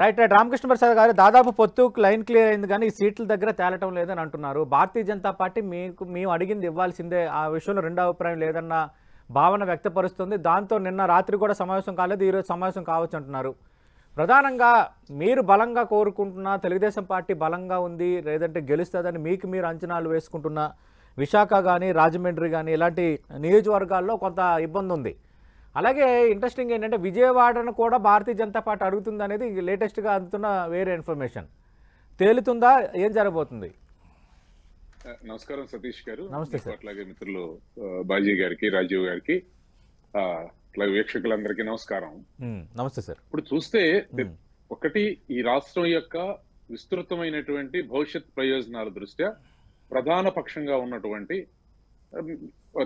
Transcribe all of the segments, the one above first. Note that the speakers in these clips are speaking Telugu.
రైట్ రైట్ రామకృష్ణ ప్రసాద్ గారు దాదాపు పొత్తు లైన్ క్లియర్ అయింది కానీ ఈ సీట్ల దగ్గర తేలటం లేదని అంటున్నారు. భారతీయ జనతా పార్టీ మీకు మేము అడిగింది ఇవ్వాల్సిందే. ఆ విషయంలో రెండో అభిప్రాయం లేదన్న భావన వ్యక్తపరుస్తుంది. దాంతో నిన్న రాత్రి కూడా సమావేశం కాలేదు. ఈరోజు సమావేశం కావచ్చు అంటున్నారు. ప్రధానంగా మీరు బలంగా కోరుకుంటున్న తెలుగుదేశం పార్టీ బలంగా ఉంది లేదంటే గెలుస్తుందని మీకు మీరు అంచనాలు వేసుకుంటున్న విశాఖ కానీ రాజమండ్రి కానీ ఇలాంటి నియోజకవర్గాల్లో కొంత ఇబ్బంది ఉంది. అలాగే ఇంట్రెస్టింగ్ ఏంటంటే విజయవాడను కూడా భారతీయ జనతా పార్టీ అడుగుతుంది అనేది లేటెస్ట్గా అందుతున్న వేరే ఇన్ఫర్మేషన్ తేలుతుందా? ఏం జరగబోతుంది? నమస్కారం సతీష్ గారు. నమస్తే. అట్లాగే మిత్రులు బాజీ గారికి రాజీవ్ గారికి అట్లాగే వీక్షకులందరికీ నమస్కారం. నమస్తే సార్. ఇప్పుడు చూస్తే ఒకటి ఈ రాష్ట్రం యొక్క విస్తృతమైనటువంటి భవిష్యత్ ప్రయోజనాల దృష్ట్యా ప్రధాన పక్షంగా ఉన్నటువంటి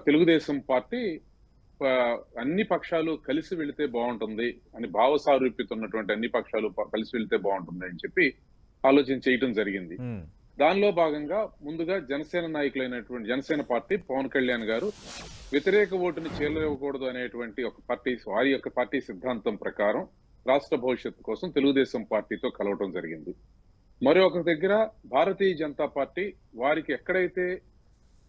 తెలుగుదేశం పార్టీ అన్ని పక్షాలు కలిసి వెళితే బాగుంటుంది అని భావ సారూప్యతున్నటువంటి అన్ని పక్షాలు కలిసి వెళితే బాగుంటుంది అని చెప్పి ఆలోచన చేయటం జరిగింది. దానిలో భాగంగా ముందుగా జనసేన నాయకులైనటువంటి జనసేన పార్టీ పవన్ కళ్యాణ్ గారు వ్యతిరేక ఓటుని చేరనివ్వకూడదు అనేటువంటి ఒక పార్టీ వారి యొక్క పార్టీ సిద్ధాంతం ప్రకారం రాష్ట్ర భవిష్యత్తు కోసం తెలుగుదేశం పార్టీతో కలవటం జరిగింది. మరొక దగ్గర భారతీయ జనతా పార్టీ వారికి ఎక్కడైతే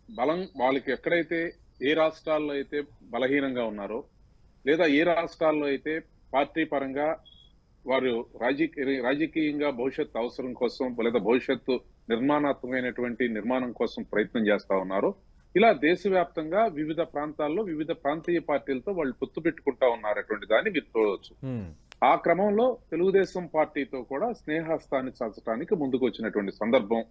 బలం వాళ్ళకి ఎక్కడైతే ఏ రాష్ట్రాల్లో అయితే బలహీనంగా ఉన్నారో లేదా ఏ రాష్ట్రాల్లో అయితే పార్టీ పరంగా వారు రాజకీయ రాజకీయంగా భవిష్యత్తు అవసరం కోసం లేదా భవిష్యత్తు నిర్మాణాత్మకమైనటువంటి నిర్మాణం కోసం ప్రయత్నం చేస్తా ఉన్నారు ఇలా దేశవ్యాప్తంగా వివిధ ప్రాంతాల్లో వివిధ ప్రాంతీయ పార్టీలతో వాళ్ళు పొత్తు పెట్టుకుంటా ఉన్నారు అటువంటి దాన్ని మీరు చూడవచ్చు. ఆ క్రమంలో తెలుగుదేశం పార్టీతో కూడా స్నేహస్తాన్ని చాచడానికి ముందుకు వచ్చినటువంటి సందర్భం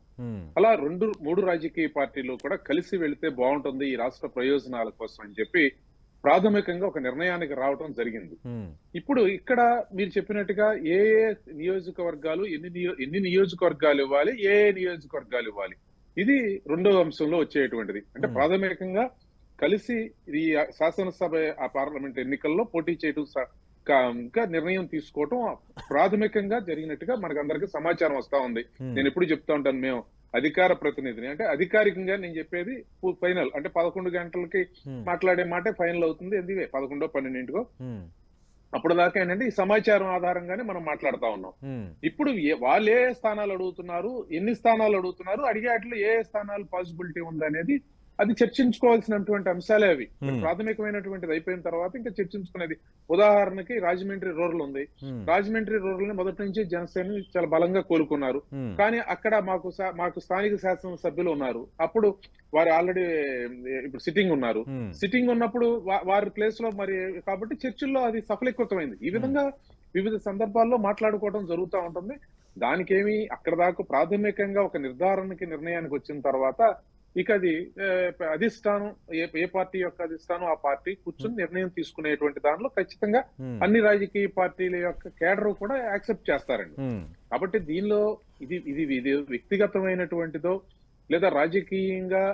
అలా రెండు మూడు రాజకీయ పార్టీలు కూడా కలిసి వెళితే బాగుంటుంది ఈ రాష్ట్ర ప్రయోజనాల కోసం అని చెప్పి ప్రాథమికంగా ఒక నిర్ణయానికి రావడం జరిగింది. ఇప్పుడు ఇక్కడ మీరు చెప్పినట్టుగా ఏ ఏ నియోజకవర్గాలు ఎన్ని నియో ఎన్ని నియోజకవర్గాలు ఇవ్వాలి ఏ ఏ నియోజకవర్గాలు ఇవ్వాలి? ఇది రెండో అంశంలో వచ్చేటువంటిది. అంటే. ప్రాథమికంగా కలిసి ఈ శాసనసభ ఆ పార్లమెంట్ ఎన్నికల్లో పోటీ చేయడం ఇంకా నిర్ణయం తీసుకోవటం ప్రాథమికంగా జరిగినట్టుగా మనకు అందరికీ సమాచారం వస్తా ఉంది. నేను ఎప్పుడు చెప్తా ఉంటాను మేము అధికార ప్రతినిధిని. అంటే అధికారికంగా నేను చెప్పేది ఫైనల్. అంటే పదకొండు గంటలకి మాట్లాడే మాట ఫైనల్ అవుతుంది. ఎందుకే? పదకొండో పన్నెండింటికో. అప్పుడు దాకా ఏంటంటే ఈ సమాచారం ఆధారంగానే మనం మాట్లాడుతా ఉన్నాం. ఇప్పుడు వాళ్ళు ఏ స్థానాలు అడుగుతున్నారు ఎన్ని స్థానాలు అడుగుతున్నారు అడిగేట్లు ఏ స్థానాలు పాసిబిలిటీ ఉందనేది అది చర్చించుకోవాల్సినటువంటి అంశాలే అవి. ప్రాథమికమైనటువంటిది అయిపోయిన తర్వాత ఇంకా చర్చించుకునేది. ఉదాహరణకి రాజమండ్రి రూరల్ ఉంది. రాజమండ్రి రూరల్ని మొదటి నుంచి జనసేన చాలా బలంగా కోలుకున్నారు. కానీ అక్కడ మాకు మాకు స్థానిక శాసన సభ్యులు ఉన్నారు. అప్పుడు వారు ఆల్రెడీ ఇప్పుడు సిట్టింగ్ ఉన్నారు. సిట్టింగ్ ఉన్నప్పుడు వారి ప్లేస్లో మరి కాబట్టి చర్చిల్లో అది సఫలీకృతమైంది. ఈ విధంగా వివిధ సందర్భాల్లో మాట్లాడుకోవడం జరుగుతూ ఉంటుంది. దానికేమి అక్కడ దాకా ప్రాథమికంగా ఒక నిర్ధారణకి నిర్ణయానికి వచ్చిన తర్వాత ఇక అది అధిష్టానం ఏ ఏ పార్టీ యొక్క అధిష్టానం ఆ పార్టీ కూర్చొని నిర్ణయం తీసుకునేటువంటి దానిలో ఖచ్చితంగా ఉమ్, అన్ని రాజకీయ పార్టీల యొక్క కేడర్ కూడా యాక్సెప్ట్ చేస్తారండి. ఉమ్, కాబట్టి దీనిలో ఇది ఇది ఇది వ్యక్తిగతమైనటువంటిదో లేదా రాజకీయంగా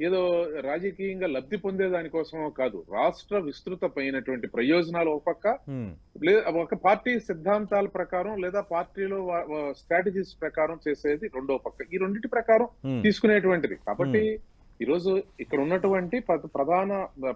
ఏదో రాజకీయంగా లబ్ధి పొందే దానికోసమో కాదు రాష్ట్ర విస్తృతమైనటువంటి ప్రయోజనాలు ఒక పక్క లేదా ఒక పార్టీ సిద్ధాంతాల ప్రకారం లేదా పార్టీలో స్ట్రాటజీస్ ప్రకారం చేసేది రెండో పక్క. ఈ రెండింటి ప్రకారం తీసుకునేటువంటిది. కాబట్టి ఈ రోజు ఇక్కడ ఉన్నటువంటి ప్ర- ప్రధాన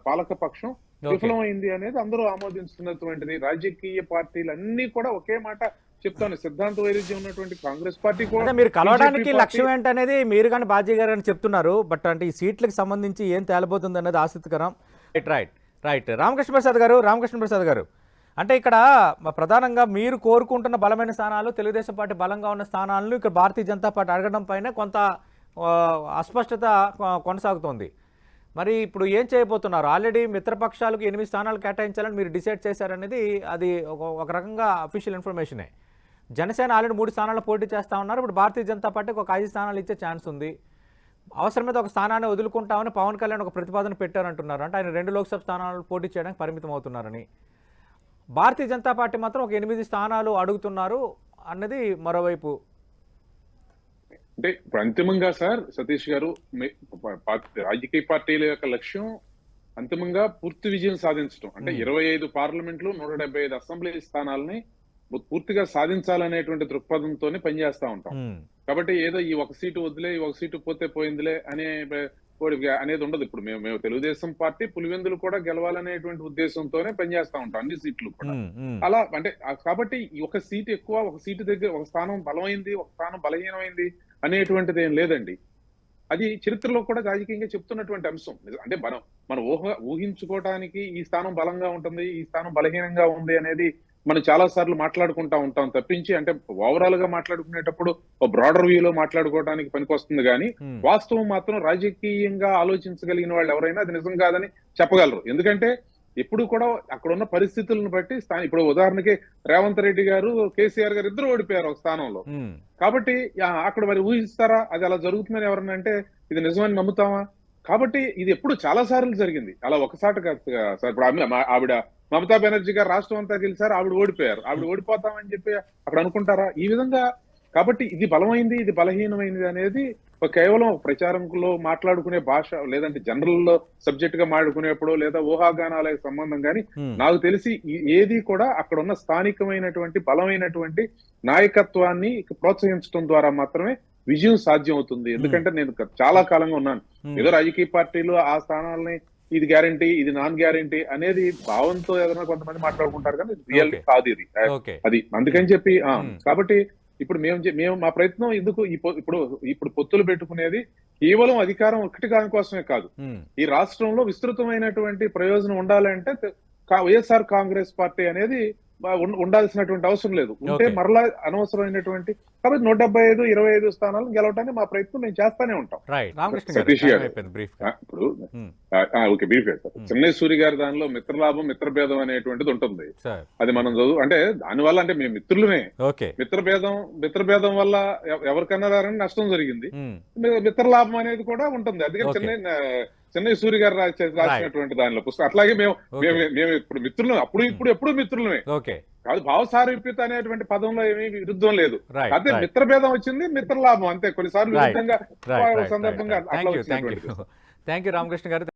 పాలక పక్షం. విఫలమైంది అనేది అందరూ ఆమోదిస్తున్నటువంటిది. రాజకీయ పార్టీలు అన్ని కూడా ఒకే మాట చెప్తాను. సిద్ధాంత వైరుధ్యం ఉన్నటువంటి కాంగ్రెస్ పార్టీ కూడా మీరు కలవడానికి లక్ష్యం ఏంటనేది మీరు కానీ బాజీ గారు అని చెప్తున్నారు. బట్ అంటే ఈ సీట్లకు సంబంధించి ఏం తేలబోతుంది అనేది ఆసక్తికరం. Right right right Ramakrishna Prasad garu Ramakrishna Prasad గారు. అంటే ఇక్కడ ప్రధానంగా మీరు కోరుకుంటున్న బలమైన స్థానాలు తెలుగుదేశం పార్టీ బలంగా ఉన్న స్థానాలను ఇక్కడ భారతీయ జనతా పార్టీ అడగడం పైన కొంత అస్పష్టత కొ- కొనసాగుతోంది. మరి ఇప్పుడు ఏం చేయబోతున్నారు? ఆల్రెడీ మిత్రపక్షాలకు ఎనిమిది స్థానాలు కేటాయించాలని మీరు డిసైడ్ చేశారనేది అది ఒక రకంగా అఫీషియల్ ఇన్ఫర్మేషనే. జనసేన ఆల్రెడీ మూడు స్థానాలు పోటీ చేస్తా ఉన్నారు. ఇప్పుడు భారతీయ జనతా పార్టీకి ఒక ఐదు స్థానాలు ఇచ్చే ఛాన్స్ ఉంది. అవసరమైతే ఒక స్థానాన్ని వదులుకుంటామని పవన్ కళ్యాణ్ ఒక ప్రతిపాదన పెట్టారంటున్నారు. అంటే ఆయన రెండు లోక్సభ స్థానాలు పోటీ చేయడానికి పరిమితం అవుతున్నారని. భారతీయ జనతా పార్టీ మాత్రం ఒక ఎనిమిది స్థానాలు అడుగుతున్నారు అన్నది మరోవైపు అంటే ఇప్పుడు అంతిమంగా సార్ సతీష్ గారు రాజకీయ పార్టీల యొక్క లక్ష్యం అంతిమంగా పూర్తి విజయం సాధించడం అంటే. ఇరవై ఐదు పార్లమెంట్లు నూట డెబ్బై ఐదు అసెంబ్లీ స్థానాలని పూర్తిగా సాధించాలనేటువంటి దృక్పథంతోనే పనిచేస్తా ఉంటాం. కాబట్టి ఏదో ఈ ఒక సీటు వదిలే ఈ ఒక సీటు పోతే పోయిందిలే అనే అనేది ఉండదు. ఇప్పుడు మేము మేము తెలుగుదేశం పార్టీ పులివెందులు కూడా గెలవాలనేటువంటి ఉద్దేశంతోనే పనిచేస్తా ఉంటాం అన్ని సీట్లు కూడా. అలా అంటే కాబట్టి ఒక సీట్ ఎక్కువ ఒక సీటు దగ్గర ఒక స్థానం బలమైంది ఒక స్థానం బలహీనమైంది అనేటువంటిది ఏం లేదండి. అది చరిత్రలో కూడా రాజకీయంగా చెప్తున్నటువంటి అంశం. అంటే మనం మనం ఊహ ఊహించుకోవడానికి ఈ స్థానం బలంగా ఉంటుంది ఈ స్థానం బలహీనంగా ఉంది అనేది మనం చాలా సార్లు మాట్లాడుకుంటా ఉంటాం తప్పించి అంటే ఓవరాల్గా మాట్లాడుకునేటప్పుడు ఒక బ్రాడర్ వ్యూలో మాట్లాడుకోవడానికి పనికొస్తుంది కానీ. వాస్తవం మాత్రం రాజకీయంగా ఆలోచించగలిగిన వాళ్ళు ఎవరైనా అది నిజం కాదని చెప్పగలరు. ఎందుకంటే ఎప్పుడు కూడా అక్కడ ఉన్న పరిస్థితులను బట్టి స్థానం ఇప్పుడు ఉదాహరణకి రేవంత్ రెడ్డి గారు కేసీఆర్ గారు ఇద్దరు ఓడిపోయారు ఒక స్థానంలో. కాబట్టి అక్కడ మరి ఊహిస్తారా? అది అలా జరుగుతుందని ఎవరన్నా అంటే ఇది నిజమని నమ్ముతామా? కాబట్టి ఇది ఎప్పుడు చాలా సార్లు జరిగింది. అలా ఒకసారి కాదు కదా సార్ ఇప్పుడు ఆవిడ మమతా బెనర్జీ గారు రాష్ట్రం అంతా గెలిచారు ఆవిడ ఓడిపోయారు. ఆవిడ ఓడిపోతామని చెప్పి అక్కడ అనుకుంటారా? ఈ విధంగా కాబట్టి ఇది బలమైంది ఇది బలహీనమైనది అనేది కేవలం ప్రచారంలో మాట్లాడుకునే భాష లేదంటే జనరల్లో సబ్జెక్ట్గా మాట్లాడుకునేప్పుడు లేదా ఊహాగానాలకు సంబంధం కానీ. నాకు తెలిసి ఏది కూడా అక్కడ ఉన్న స్థానికమైనటువంటి బలమైనటువంటి నాయకత్వాన్ని ప్రోత్సహించడం ద్వారా మాత్రమే విజయం సాధ్యం అవుతుంది ఎందుకంటే నేను చాలా కాలంగా ఉన్నాను. ఏదో రాజకీయ పార్టీలు ఆ స్థానాలని ఇది గ్యారంటీ ఇది నాన్ గ్యారంటీ అనేది భావంతో ఏదైనా కొంతమంది మాట్లాడుకుంటారు కానీ రియల్. కాదు ఇది అది అందుకని చెప్పి. కాబట్టి ఇప్పుడు మేము మేము మా ప్రయత్నం ఎందుకు ఇప్పుడు ఇప్పుడు పొత్తులు పెట్టుకునేది కేవలం అధికారం ఒకటి కాని కోసమే కాదు. ఈ రాష్ట్రంలో విస్తృతమైనటువంటి ప్రయోజనం ఉండాలంటే వైఎస్ఆర్ కాంగ్రెస్ పార్టీ అనేది ఉండాల్సినటువంటి అవసరం లేదు ఉంటే. మరలా అనవసరమైనటువంటి కాబట్టి నూట డెబ్బై ఐదు ఇరవై ఐదు స్థానాలు గెలవడానికి మా ప్రయత్నం మేము చేస్తానే ఉంటాం రైట్ రామకృష్ణ గారు సతీష్ గారు. అయిపోయింది బ్రీఫ్ ఆ, ఇప్పుడు Hmm. Okay brief Hmm. Chennai Suri గారి దానిలో మిత్రలాభం మిత్రభేదం అనేటువంటిది ఉంటుంది సార్ అది మనం చదువు అంటే దానివల్ల అంటే మేము మిత్రులమే ఓకే మిత్రభేదం మిత్రభేదం వల్ల ఎవ- ఎవరికన్నా దాని నష్టం జరిగింది. మీ- మిత్రలాభం అనేది కూడా ఉంటుంది అందుకే Okay. చెన్నై చెన్నై సూరి గారు రాసి- రాసినటువంటి దానిలో పుస్తకం. అట్లాగే మేము. మేము ఇప్పుడు మిత్రులు అప్పుడు ఇప్పుడు ఎప్పుడు మిత్రులమే. ఓకే కాదు భావసారూప్యత అనేటువంటి పదంలో ఏమీ విరుద్ధం లేదు. అదే మిత్రభేదం వచ్చింది మిత్రలాభం అంతే. కొన్నిసార్లు. విరుద్ధంగా సందర్భంగా అట్లా. థ్యాంక్ యూ రామకృష్ణ గారు.